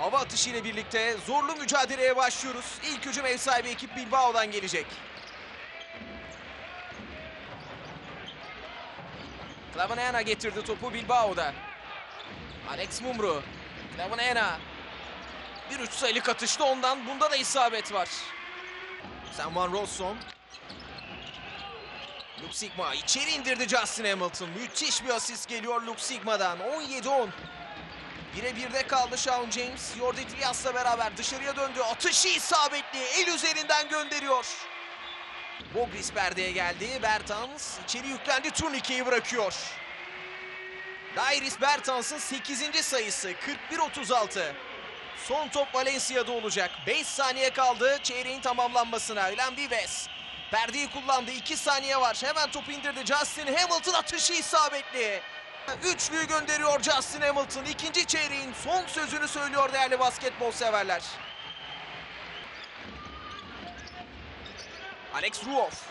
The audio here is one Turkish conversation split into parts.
Hava atışı ile birlikte zorlu mücadeleye başlıyoruz. İlk hücum ev sahibi ekip Bilbao'dan gelecek. Clavanena getirdi topu Bilbao'da. Alex Mumru. Clavanena. Bir üç sayılık atışta ondan. Bunda da isabet var. Samuel Rosson. Luke Sigma içeri indirdi Justin Hamilton. Müthiş bir asist geliyor Luke Sigma'dan. 17-10. Bire birde kaldı Shawn James. Jordi Trias'la beraber dışarıya döndü. Atışı isabetli. El üzerinden gönderiyor. Bogris perdeye geldi. Bertans içeri yüklendi. Turnikeyi bırakıyor. Dairis Bertans'ın 8. sayısı 41-36. Son top Valencia'da olacak. 5 saniye kaldı çeyreğin tamamlanmasına. Ilan Vives perdeyi kullandı. 2 saniye var. Hemen topu indirdi. Justin Hamilton atışı isabetli. Üçlüyü gönderiyor Justin Hamilton. İkinci çeyreğin son sözünü söylüyor değerli basketbol severler. Alex Ruoff.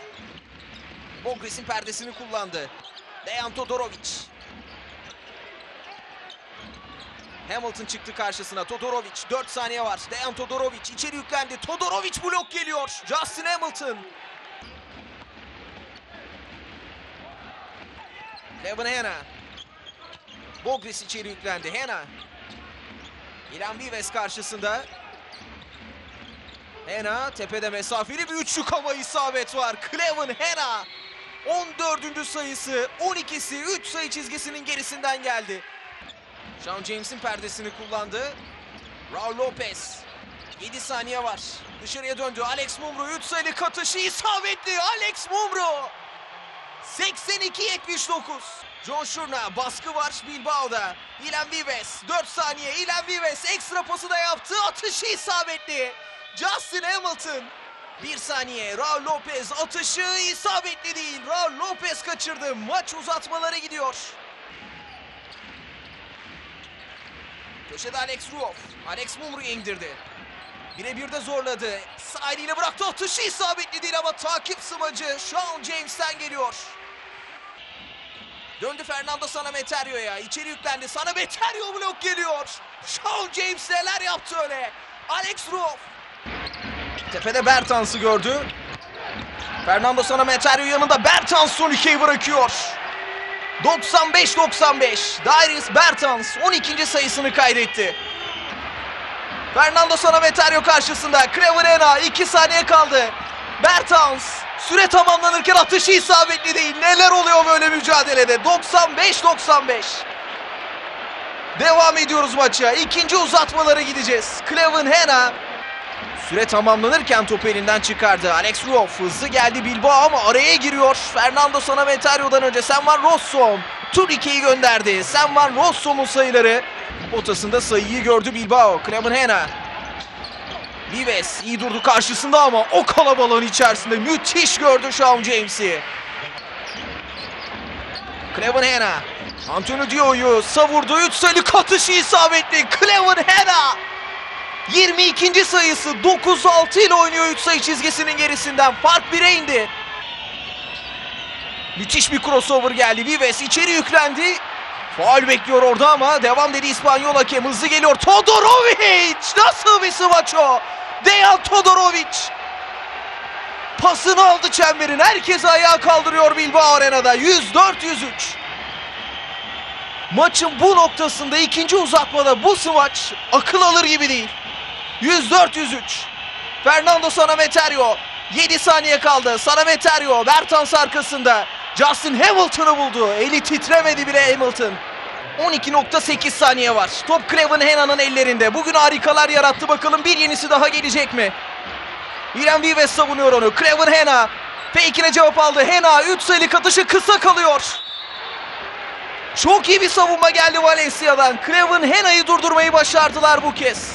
Bogris'in perdesini kullandı. Dejan Todorovic. Hamilton çıktı karşısına. Todorovic 4 saniye var. Dejan Todorovic içeri yüklendi. Todorovic blok geliyor. Justin Hamilton. Levin Hena. Bogris içeri yüklendi. Hena. İlan Vives karşısında. Hena tepede mesafeli bir üçlük ama isabet var. Cleven Hena. 14. sayısı 12'si 3 sayı çizgisinin gerisinden geldi. Sean James'in perdesini kullandı. Raul Lopez. 7 saniye var. Dışarıya döndü. Alex Mumru 3 sayılık atışı isabetli. Alex Mumru. 82-79. John Şurna baskı var Bilbao'da. Ilan Vives 4 saniye. Ilan Vives ekstra pası da yaptı. Atışı isabetli. Justin Hamilton. 1 saniye. Raul Lopez atışı isabetli değil. Raul Lopez kaçırdı. Maç uzatmalara gidiyor. Köşede Alex Ruoff. Alex Mumru'yu indirdi. Birebir de zorladı. Sağ eliyle bıraktı. Atışı isabetli değil ama takip sımacı Sean James'ten geliyor. Döndü Fernando Sanameterio'ya. İçeri yüklendi. Sanameterio blok geliyor. Sean James neler yaptı öyle. Alex Ruoff. Tepede Bertans'ı gördü. Fernando Sanameterio yanında Bertans son ikiyi bırakıyor. 95-95. Dairis Bertans 12. sayısını kaydetti. Fernando Sanameterio karşısında. Creverena 2 saniye kaldı. Bertans süre tamamlanırken atışı isabetli değil. Neler oluyor böyle mücadelede? 95-95. Devam ediyoruz maça. İkinci uzatmalara gideceğiz. Cleven Hena Süre tamamlanırken topu elinden çıkardı. Alex Ruoff hızlı geldi Bilbao ama araya giriyor. Fernando Sanameterio'dan önce Senvan Rossom Turnike'yi gönderdi. Senvan Rossom'un sayıları potasında sayıyı gördü Bilbao. Clemen Hena. Vives iyi durdu karşısında ama o kalabalığın içerisinde müthiş gördü Shawn James'i. Cleven Hena. Antonio Dio'yu savurdu. 3 sayılık atışı isabetli. Cleven Hena. 22. sayısı 9-6 ile oynuyor 3 sayı çizgisinin gerisinden. Fark 1'e indi. Müthiş bir crossover geldi. Vives içeri yüklendi. Faul bekliyor orada ama devam dedi İspanyol hakem. Hızlı geliyor. Todorovic! Nasıl bir smaç? Dejan Todorovic! Pasını aldı çemberin. Herkes ayağa kaldırıyor Bilbao Arena'da. 104-103. Maçın bu noktasında ikinci uzatmada bu smaç akıl alır gibi değil. 104-103. Fernando Sanameterio. 7 saniye kaldı. Sanameterio Bertans arkasında. Justin Hamilton'ı buldu. Eli titremedi bile Hamilton. 12.8 saniye var. Top Craven Hena'nın ellerinde. Bugün harikalar yarattı. Bakalım bir yenisi daha gelecek mi? İrem Vives savunuyor onu. Craven Hena. Fake'ine cevap aldı. Hena 3 sayılık atışı kısa kalıyor. Çok iyi bir savunma geldi Valencia'dan. Craven Hena'yı durdurmayı başardılar bu kez.